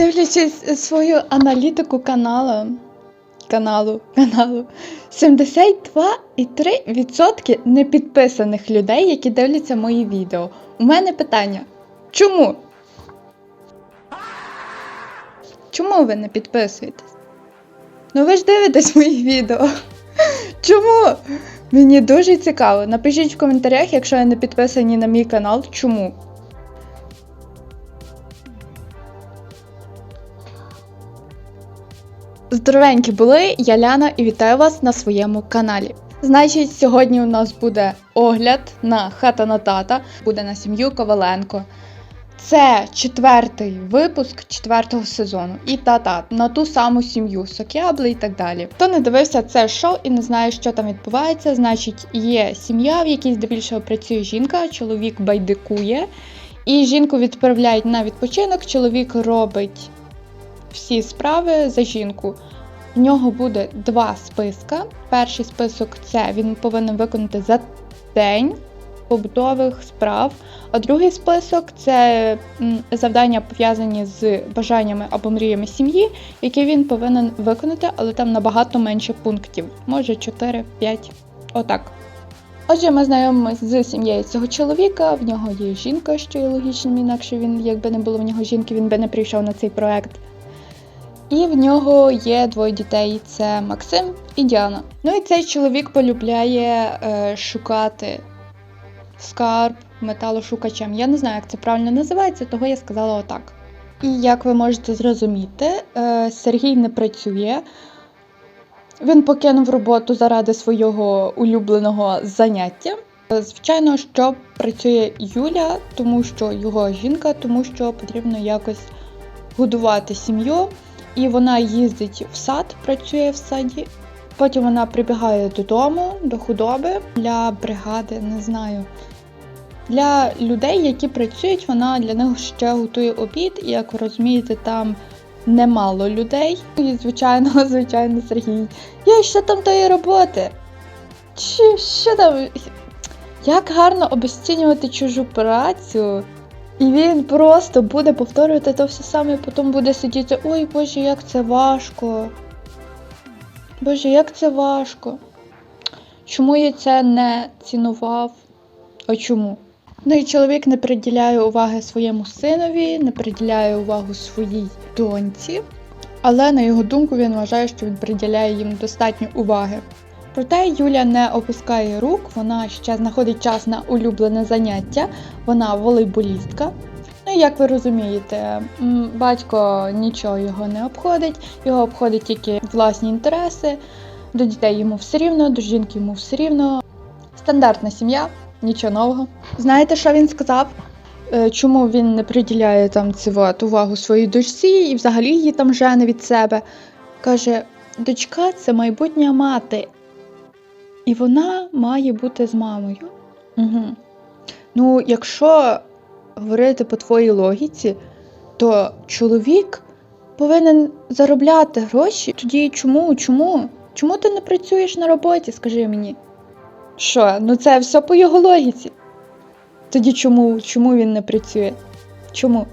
Дивлячись свою аналітику каналу, каналу, каналу, 72,3% непідписаних людей, які дивляться мої відео. У мене питання: чому? Чому ви не підписуєтесь? Ну ви ж дивитесь мої відео. Чому? Мені дуже цікаво. Напишіть в коментарях, якщо ви не підписані на мій канал, чому. Здоровенькі були, я Ляна і вітаю вас на своєму каналі. Значить, сьогодні у нас буде огляд на хата на тата, буде на сім'ю Коваленко. Це четвертий випуск четвертого сезону. І та-та, на ту саму сім'ю, Сокябли і так далі. Хто не дивився це шоу і не знає, що там відбувається, значить, є сім'я, в якій здебільшого працює жінка, чоловік байдикує, і жінку відправляють на відпочинок, чоловік робить всі справи за жінку. В нього буде два списка. Перший список це він повинен виконати за день побутових справ. А другий список це завдання пов'язані з бажаннями або мріями сім'ї, які він повинен виконати, але там набагато менше пунктів. Може 4-5. Отак. Отже, ми знайомимося з сім'єю цього чоловіка. В нього є жінка, що є логічним, інакше він, якби не було в нього жінки, він би не прийшов на цей проект. І в нього є двоє дітей: це Максим і Діана. Ну і цей чоловік полюбляє е, шукати скарб металошукачем. Я не знаю, як це правильно називається, того я сказала отак. І як ви можете зрозуміти, е, Сергій не працює. Він покинув роботу заради свого улюбленого заняття. Е, Звичайно, що працює Юля, тому що його жінка, тому що потрібно якось годувати сім'ю. І вона їздить в сад, працює в саді. Потім вона прибігає додому, до худоби для бригади, не знаю. Для людей, які працюють, вона для них ще готує обід, і як ви розумієте, там немало людей. І, звичайно, звичайно, Сергій. Я ще там тої роботи. Чи що там? Як гарно обесцінювати чужу працю. І він просто буде повторювати то все саме, і потім буде сидіти, ой Боже, як це важко. Боже, як це важко. Чому я це не цінував? А чому? Ну і чоловік не приділяє уваги своєму синові, не приділяє увагу своїй доньці, але на його думку він вважає, що він приділяє їм достатньо уваги. Проте Юля не опускає рук, вона ще знаходить час на улюблене заняття, вона волейболістка. Ну як ви розумієте, батько нічого його не обходить, його обходять тільки власні інтереси. До дітей йому все рівно, до жінки йому все рівно. Стандартна сім'я, нічого нового. Знаєте, що він сказав? Е, Чому він не приділяє там от увагу своїй дочці і взагалі її там жене від себе? Каже: дочка це майбутня мати, і вона має бути з мамою. Угу. Ну, якщо говорити по твоїй логіці, то чоловік повинен заробляти гроші. Тоді чому? Чому? Чому ти не працюєш на роботі, скажи мені? Що, ну це все по його логіці. Тоді чому, чому він не працює? Чому?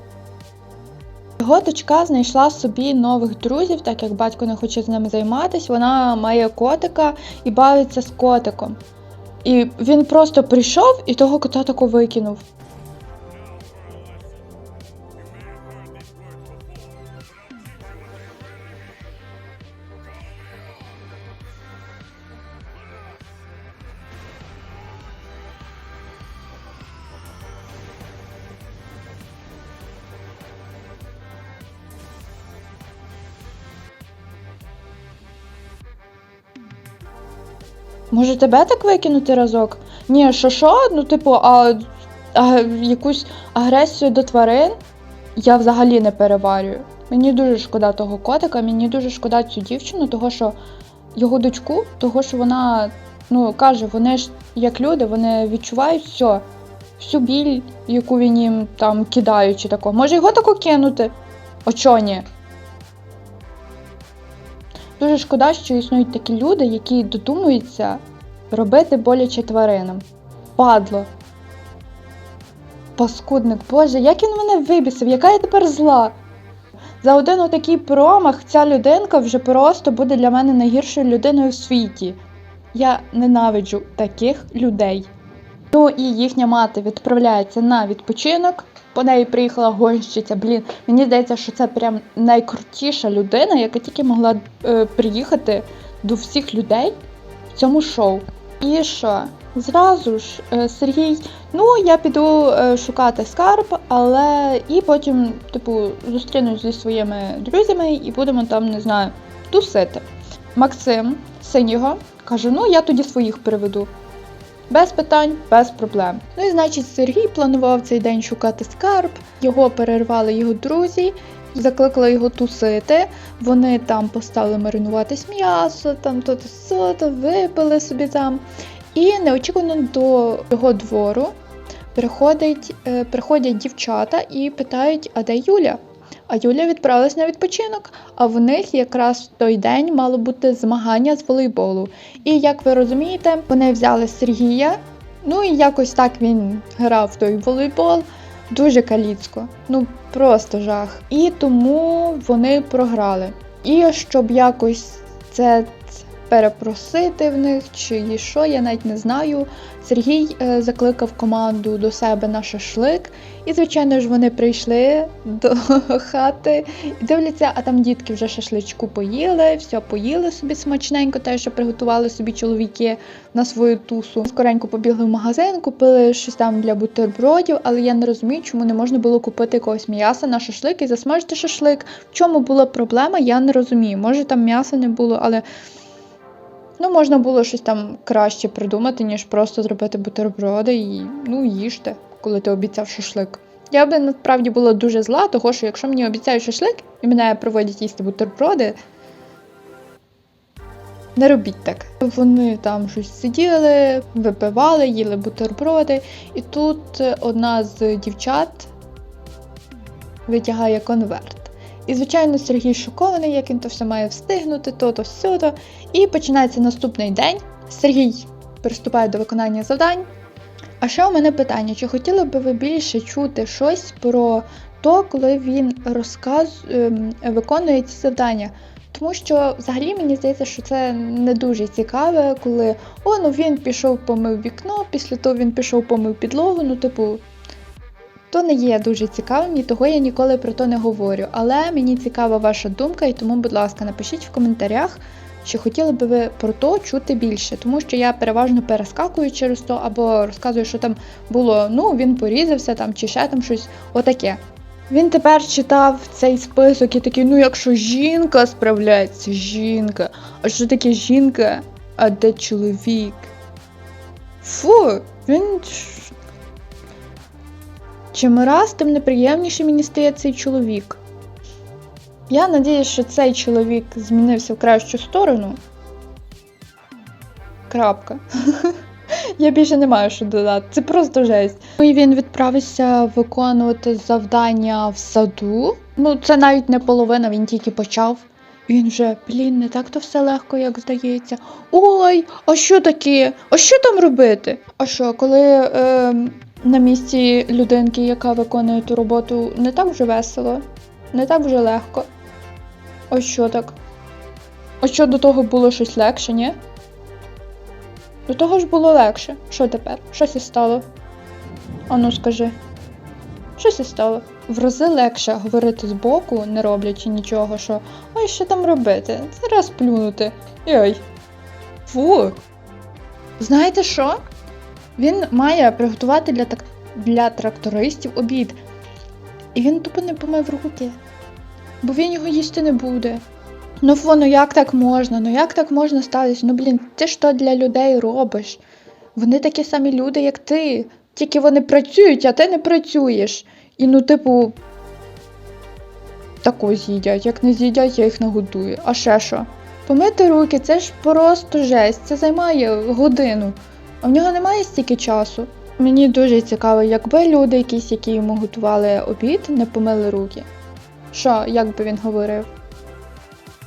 Його дочка знайшла собі нових друзів, так як батько не хоче з ними займатися. Вона має котика і бавиться з котиком. І він просто прийшов і того кота тако викинув. Може, тебе так викинути разок? Ні, що що? Ну, типу, а, а якусь агресію до тварин я взагалі не переварюю. Мені дуже шкода того котика, мені дуже шкода цю дівчину, того що його дочку, того що вона ну, каже, вони ж як люди, вони відчувають все, всю біль, яку він їм там кидає, чи тако. Може його тако кинути? О чо ні? Дуже шкода, що існують такі люди, які додумуються робити боляче тваринам. Падло. Паскудник, Боже, як він мене вибісив, яка я тепер зла. За один отакий промах ця людинка вже просто буде для мене найгіршою людиною в світі. Я ненавиджу таких людей. Ну і їхня мати відправляється на відпочинок. По неї приїхала гонщиця. Блін, мені здається, що це прям найкрутіша людина, яка тільки могла е, приїхати до всіх людей в цьому шоу. І що? Зразу ж е, Сергій, ну я піду е, шукати скарб, але і потім, типу, зустрінусь зі своїми друзями і будемо там, не знаю, тусити. Максим, син його, каже: ну я тоді своїх приведу. Без питань, без проблем. Ну і значить, Сергій планував цей день шукати скарб. Його перервали його друзі, закликали його тусити. Вони там поставили маринуватись м'ясо, там то то, то випили собі там. І неочікувано до його двору приходить, е, приходять дівчата і питають, а де Юля? А Юля відправилась на відпочинок, а в них якраз в той день мало бути змагання з волейболу. І як ви розумієте, вони взяли Сергія, ну і якось так він грав в той волейбол. Дуже каліцько, ну просто жах. І тому вони програли. І щоб якось це перепросити в них чи що, я навіть не знаю. Сергій е, закликав команду до себе на шашлик, і, звичайно ж, вони прийшли до хати і дивляться, а там дітки вже шашличку поїли, все поїли собі смачненько, те, що приготували собі чоловіки на свою тусу. Скоренько побігли в магазин, купили щось там для бутербродів, але я не розумію, чому не можна було купити якогось м'яса на шашлик і засмажити шашлик. В чому була проблема, я не розумію. Може там м'яса не було, але. Ну, можна було щось там краще придумати, ніж просто зробити бутерброди і ну, їжте, коли ти обіцяв шашлик. Я би насправді була дуже зла, того що якщо мені обіцяють шашлик і мене проводять їсти бутерброди, не робіть так. Вони там щось сиділи, випивали, їли бутерброди, і тут одна з дівчат витягає конверт. І, звичайно, Сергій шокований, як він то все має встигнути, то-то, сьо-то. І починається наступний день. Сергій приступає до виконання завдань. А ще у мене питання: чи хотіли б ви більше чути щось про то, коли він розказ ем, виконує ці завдання? Тому що взагалі мені здається, що це не дуже цікаве, коли о, ну він пішов помив вікно, після того він пішов помив підлогу. Ну, типу, то не є дуже цікавим, і того я ніколи про то не говорю. Але мені цікава ваша думка, і тому, будь ласка, напишіть в коментарях, чи хотіли би ви про то чути більше, тому що я переважно перескакую через то, або розказую, що там було, ну він порізався там, чи ще там щось отаке. Він тепер читав цей список і такий, ну якщо жінка справляється, жінка. А що таке жінка? А де чоловік? Фу, він Чим раз, тим неприємніше мені стає цей чоловік. Я надіюсь, що цей чоловік змінився в кращу сторону. Крапка. Я більше не маю що додати. Це просто жесть. Ну і він відправився виконувати завдання в саду. Ну, це навіть не половина, він тільки почав. Він вже, блін, не так то все легко, як здається. Ой, а що таке? А що там робити? А що, коли е, на місці людинки, яка виконує ту роботу, не так вже весело, не так вже легко. Ось що так? А що до того було щось легше, ні? До того ж було легше. Що тепер? Щось і стало? Ану, скажи. Щось і стало. В рази легше говорити збоку, не роблячи нічого, що ой, що там робити? Зараз плюнути. Йой. Фу. Знаєте що? Він має приготувати для так... для трактористів обід. І він тупо не помив руки. Бо він його їсти не буде. Ну фу, ну як так можна? Ну як так можна ставитися? Ну блін, ти ж то для людей робиш. Вони такі самі люди, як ти. Тільки вони працюють, а ти не працюєш. І ну, типу, тако з'їдять. Як не з'їдять, я їх нагодую. А ще що? Помити руки це ж просто жесть. Це займає годину. А в нього немає стільки часу. Мені дуже цікаво, якби люди, якісь, які йому готували обід, не помили руки. Що, як би він говорив?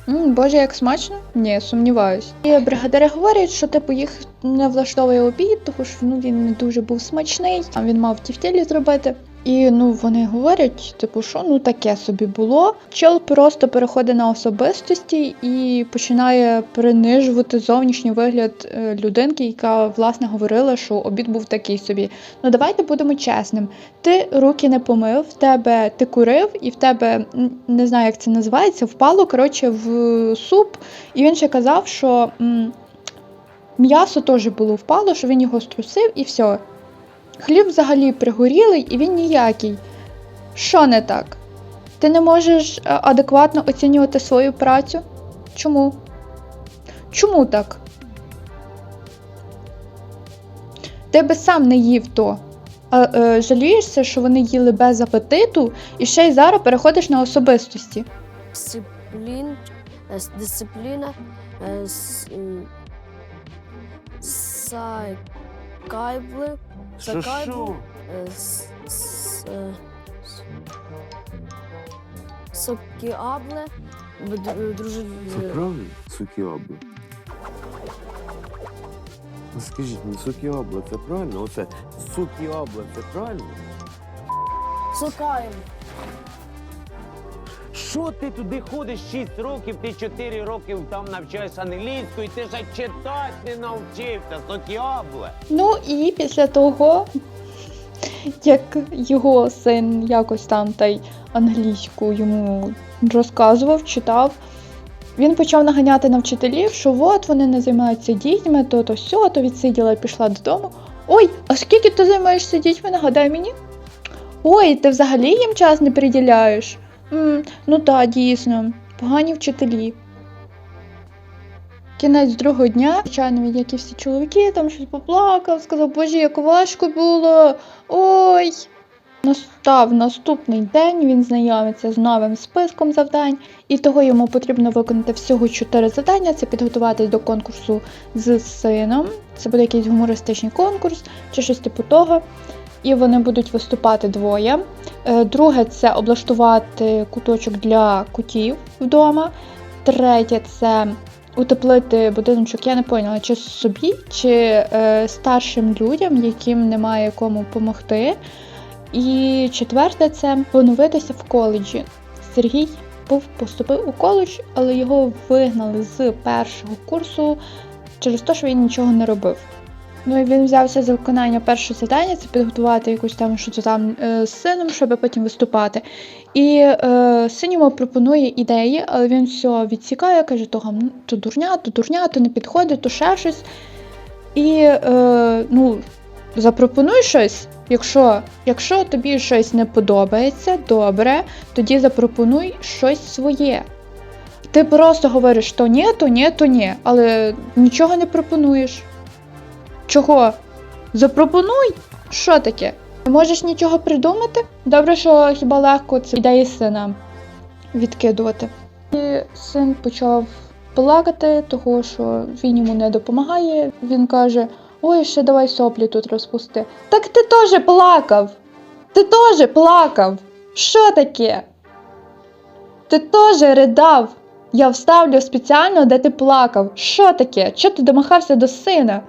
М, Боже, як смачно? Ні, сумніваюсь. І бригадири говорять, що типу їх не влаштовує обід, тому що ну, він не дуже був смачний, а він мав тівтілі зробити. І ну вони говорять, типу, що ну таке собі було. Чел просто переходить на особистості і починає принижувати зовнішній вигляд е, людинки, яка власне говорила, що обід був такий собі. Ну давайте будемо чесним. Ти руки не помив, в тебе ти курив, і в тебе не знаю, як це називається, впало коротше в суп. І він ще казав, що м'ясо теж було впало, що він його струсив і все. Хліб взагалі пригорілий і він ніякий. Що не так? Ти не можеш е, адекватно оцінювати свою працю? Чому? Чому так? Ти би сам не їв то. А е, жалієшся, що вони їли без апетиту, і ще й зараз переходиш на особистості. Дисциплін, е, дисципліна, е, сайкайбли, Що що? е, е, сокіабле, Це правильно? Сукіабла. Ну скажіть, ну сукіабла це правильно? Оце сукіабла це правильно? сокаєм. Що ти туди ходиш 6 років, ти 4 років там навчаєшся англійською, ти ще читати не навчився, сукіабла. Ну і після того, як його син якось там та й англійську йому розказував, читав, він почав наганяти на вчителів, що от вони не займаються дітьми, то то сьо, то відсиділа і пішла додому. Ой, а скільки ти займаєшся дітьми, нагадай мені? Ой, ти взагалі їм час не приділяєш? М ну так, дійсно, погані вчителі. Кінець другого дня, звичайно, він, як і всі чоловіки, там щось поплакав, сказав, боже, як важко було. Ой. Настав наступний день, він знайомиться з новим списком завдань, і того йому потрібно виконати всього чотири завдання. Це підготуватись до конкурсу з сином. Це буде якийсь гумористичний конкурс чи щось типу того. І вони будуть виступати двоє. Е, Друге це облаштувати куточок для котів вдома. Третє це утеплити будиночок, я не поняла, чи собі, чи е, старшим людям, яким немає кому допомогти. І четверте це поновитися в коледжі. Сергій був поступив у коледж, але його вигнали з першого курсу через те, що він нічого не робив. Ну і він взявся за виконання першого завдання, це підготувати якусь там що там е, з сином, щоб потім виступати. І е, син йому пропонує ідеї, але він все відсікає, каже, то, то дурня, то дурня, то не підходить, то ще щось. І е, ну, запропонуй щось. Якщо, якщо тобі щось не подобається, добре, тоді запропонуй щось своє. Ти просто говориш то ні, то ні, то ні, але нічого не пропонуєш. Чого? Запропонуй! Що таке? Не можеш нічого придумати? Добре, що хіба легко це ідеї сина відкидувати. І син почав плакати, того що він йому не допомагає. Він каже: Ой, ще давай соплі тут розпусти. Так ти теж плакав! Ти теж плакав! Що таке? Ти теж ридав! Я вставлю спеціально, де ти плакав. Що таке? Чого ти домахався до сина?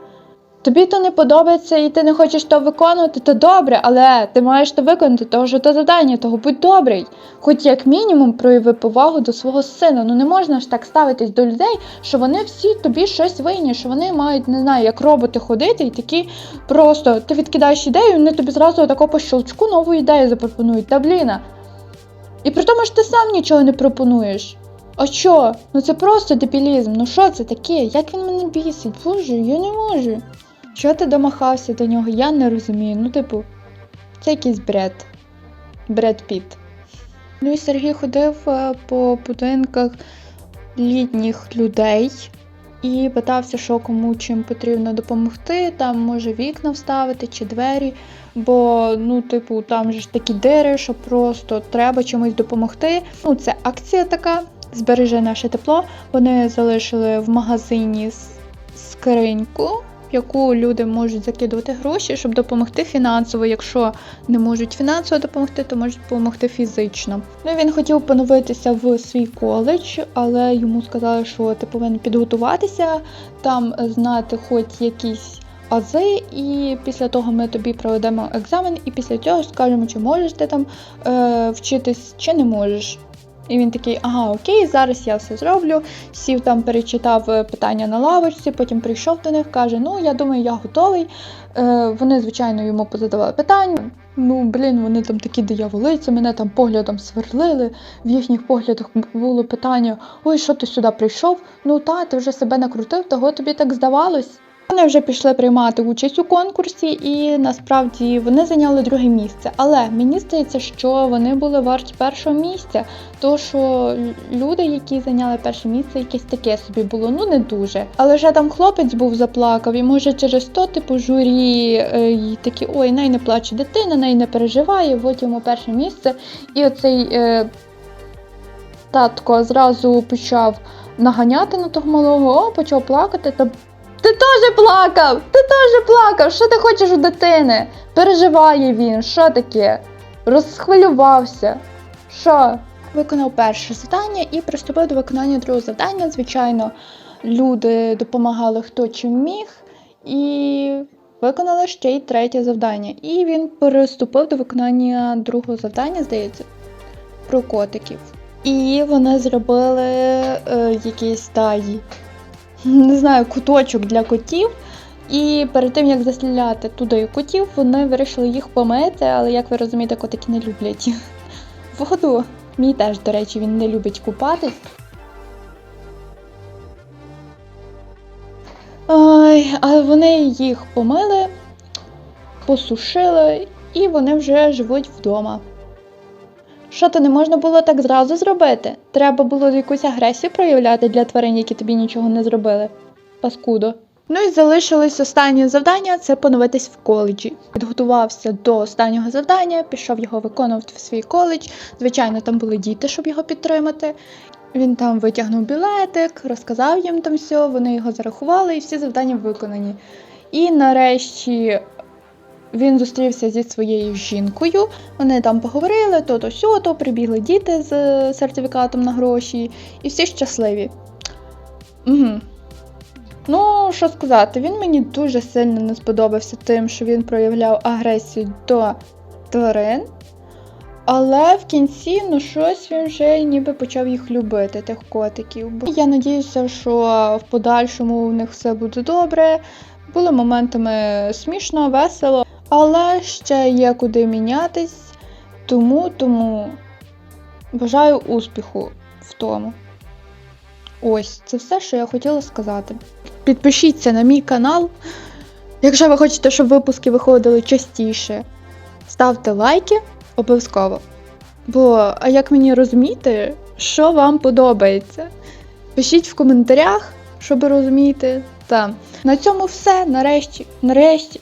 Тобі то не подобається і ти не хочеш то виконувати, то добре, але ти маєш то виконати, того що то завдання, того будь добрий. Хоч як мінімум прояви повагу до свого сина. Ну не можна ж так ставитись до людей, що вони всі тобі щось винні, що вони мають, не знаю, як роботи ходити і такі просто ти відкидаєш ідею, і вони тобі зразу тако по щелчку нову ідею запропонують. Та бліна. І при тому ж ти сам нічого не пропонуєш. А що? Ну це просто дебілізм. Ну що це таке? Як він мене бісить? Боже, я не можу. Чого ти домахався до нього? Я не розумію. Ну, типу, це якийсь бред. Бред Піт. Ну і Сергій ходив е, по будинках літніх людей і питався, що кому чим потрібно допомогти. Там може вікна вставити чи двері. Бо, ну, типу, там же ж такі дири, що просто треба чимось допомогти. Ну, це акція така. Збережи наше тепло. Вони залишили в магазині скриньку, яку люди можуть закидувати гроші, щоб допомогти фінансово. Якщо не можуть фінансово допомогти, то можуть допомогти фізично. Ну він хотів поновитися в свій коледж, але йому сказали, що ти повинен підготуватися, там е, знати хоч якісь ази, і після того ми тобі проведемо екзамен, і після цього скажемо, чи можеш ти там е, вчитись, чи не можеш. І він такий, ага, окей, зараз я все зроблю. Сів там, перечитав е, питання на лавочці, потім прийшов до них, каже: Ну, я думаю, я готовий. Е, вони, звичайно, йому позадавали питання. Ну, блін, вони там такі дияволиці, мене там поглядом сверлили. В їхніх поглядах було питання: Ой, що ти сюди прийшов? Ну та, ти вже себе накрутив, того тобі так здавалось. Вони вже пішли приймати участь у конкурсі, і насправді вони зайняли друге місце. Але мені здається, що вони були варті першого місця. То що люди, які зайняли перше місце, якесь таке собі було, ну не дуже. Але вже там хлопець був заплакав, і може через то, типу, журі е, й такі, ой, най не плаче дитина, най не переживає, от йому перше місце. І оцей е, татко зразу почав наганяти на того малого, о, почав плакати. Та ти теж плакав! Ти теж плакав! Що ти хочеш у дитини? Переживає він, що таке? Розхвилювався. Що? Виконав перше завдання і приступив до виконання другого завдання. Звичайно, люди допомагали хто чим міг, і виконали ще й третє завдання. І він приступив до виконання другого завдання, здається, про котиків. І вони зробили е, якийсь таї не знаю, куточок для котів. І перед тим як застріляти туди котів, вони вирішили їх помити, але як ви розумієте, котики не люблять воду. Мій теж, до речі, він не любить купатись. Ой, але вони їх помили, посушили, і вони вже живуть вдома. Що то не можна було так зразу зробити? Треба було якусь агресію проявляти для тварин, які тобі нічого не зробили. Паскудо. Ну і залишилось останнє завдання це поновитись в коледжі. Підготувався до останнього завдання, пішов його виконувати в свій коледж. Звичайно, там були діти, щоб його підтримати. Він там витягнув білетик, розказав їм там все, вони його зарахували і всі завдання виконані. І нарешті він зустрівся зі своєю жінкою. Вони там поговорили, то то сьо, то прибігли діти з е, сертифікатом на гроші, і всі щасливі. Угу. Ну, що сказати, він мені дуже сильно не сподобався тим, що він проявляв агресію до тварин. Але в кінці, ну щось він вже ніби почав їх любити, тих котиків. Бо Я надіюся, що в подальшому у них все буде добре. Були моментами смішно, весело, але ще є куди мінятись. Тому, тому бажаю успіху в тому. Ось, це все, що я хотіла сказати. Підпишіться на мій канал, якщо ви хочете, щоб випуски виходили частіше. Ставте лайки обов'язково. Бо, а як мені розуміти, що вам подобається? Пишіть в коментарях, щоб розуміти. Та. На цьому все. Нарешті, нарешті.